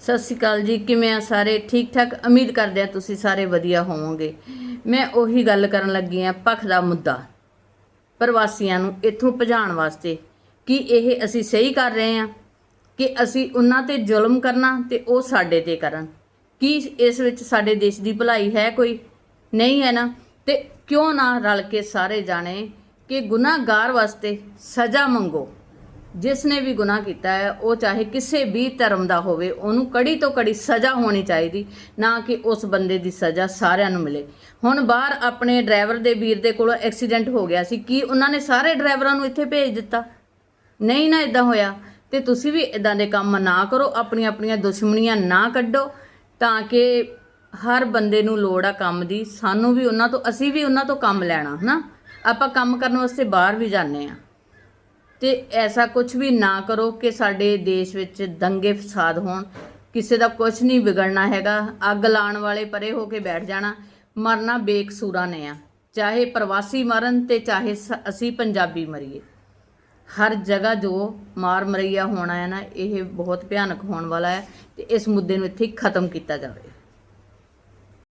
ਸਤਿ ਸ਼੍ਰੀ ਅਕਾਲ ਜੀ, ਕਿਵੇਂ ਆ ਸਾਰੇ? ਠੀਕ ਠਾਕ ਉਮੀਦ ਕਰਦੇ ਆ ਤੁਸੀਂ ਸਾਰੇ ਵਧੀਆ ਹੋਵੋਗੇ। ਮੈਂ ਉਹੀ ਗੱਲ ਕਰਨ ਲੱਗੀ ਆ, ਪੱਖ ਦਾ ਮੁੱਦਾ। ਪ੍ਰਵਾਸੀਆਂ ਨੂੰ ਇੱਥੋਂ ਭਜਾਉਣ ਵਾਸਤੇ ਕਿ ਇਹ ਅਸੀਂ ਸਹੀ ਕਰ ਰਹੇ ਆ, ਕਿ ਅਸੀਂ ਉਹਨਾਂ ਤੇ ਜ਼ੁਲਮ ਕਰਨਾ ਤੇ ਉਹ ਸਾਡੇ ਤੇ ਕਰਨ। ਕੀ ਇਸ ਵਿੱਚ ਸਾਡੇ ਦੇਸ਼ ਦੀ ਭਲਾਈ ਹੈ ਕੋਈ? ਨਹੀਂ ਹੈ ਨਾ। ਤੇ ਕਿਉਂ ਨਾ ਰਲ ਕੇ ਸਾਰੇ ਜਾਣੇ ਕਿ ਗੁਨਾਹਗਾਰ ਵਾਸਤੇ ਸਜ਼ਾ ਮੰਗੋ। ਜਿਸ ਨੇ ਵੀ ਗੁਨਾਹ ਕੀਤਾ ਹੈ, ਉਹ ਚਾਹੇ ਕਿਸੇ ਵੀ ਧਰਮ ਦਾ ਹੋਵੇ, ਉਹਨੂੰ ਕੜੀ ਤੋਂ ਕੜੀ ਸਜ਼ਾ ਹੋਣੀ ਚਾਹੀਦੀ, ਨਾ ਕਿ ਉਸ ਬੰਦੇ ਦੀ ਸਜ਼ਾ ਸਾਰਿਆਂ ਨੂੰ ਮਿਲੇ। ਹੁਣ ਬਾਹਰ ਆਪਣੇ ਡਰਾਈਵਰ ਦੇ ਵੀਰ ਦੇ ਕੋਲ ਐਕਸੀਡੈਂਟ ਹੋ ਗਿਆ ਸੀ, ਕੀ ਉਹਨਾਂ ਨੇ ਸਾਰੇ ਡਰਾਈਵਰਾਂ ਨੂੰ ਇੱਥੇ ਭੇਜ ਦਿੱਤਾ? ਨਹੀਂ ਨਾ ਇਦਾਂ ਹੋਇਆ। ਤੇ ਤੁਸੀਂ ਵੀ ਇਦਾਂ ਦੇ ਕੰਮ ਨਾ ਕਰੋ ਆਪਣੀਆਂ ਆਪਣੀਆਂ ਦੁਸ਼ਮਣੀਆਂ ਨਾ ਕੱਢੋ, ਤਾਂ ਕਿ ਹਰ ਬੰਦੇ ਨੂੰ ਲੋੜ ਆ ਕੰਮ ਦੀ। ਸਾਨੂੰ ਵੀ ਉਹਨਾਂ ਤੋਂ, ਅਸੀਂ ਵੀ ਉਹਨਾਂ ਤੋਂ ਕੰਮ ਲੈਣਾ, ਹਨਾ? ਆਪਾਂ ਕੰਮ ਕਰਨ ਵਾਸਤੇ ਬਾਹਰ ਵੀ ਜਾਂਦੇ ਆ ਤੇ ਐਸਾ ਕੁਝ ਵੀ ਨਾ ਕਰੋ ਕਿ ਸਾਡੇ ਦੇਸ਼ ਵਿੱਚ ਦੰਗੇ ਫਸਾਦ ਹੋਣ। ਕਿਸੇ ਦਾ ਕੁਝ ਨਹੀਂ ਵਿਗੜਨਾ ਹੈਗਾ। ਅੱਗ ਲਾਉਣ ਵਾਲੇ ਪਰੇ ਹੋ ਕੇ ਬੈਠ ਜਾਣਾ। ਮਰਨਾ ਬੇਕਸੂਰਾਂ ਨੇ ਆ। ਚਾਹੇ ਪ੍ਰਵਾਸੀ ਮਰਨ ਤੇ ਚਾਹੇ ਸ- ਅਸੀਂ ਪੰਜਾਬੀ ਮਰੀਏ। ਹਰ ਜਗ੍ਹਾ ਜੋ ਮਾਰ ਮਰਈਆ ਹੋਣਾ ਹੈ ਨਾ, ਇਹ ਬਹੁਤ ਭਿਆਨਕ ਹੋਣ ਵਾਲਾ ਹੈ ਤੇ ਇਸ ਮੁੱਦੇ ਨੂੰ ਇੱਥੇ ਹੀ ਖਤਮ ਕੀਤਾ ਜਾਵੇ।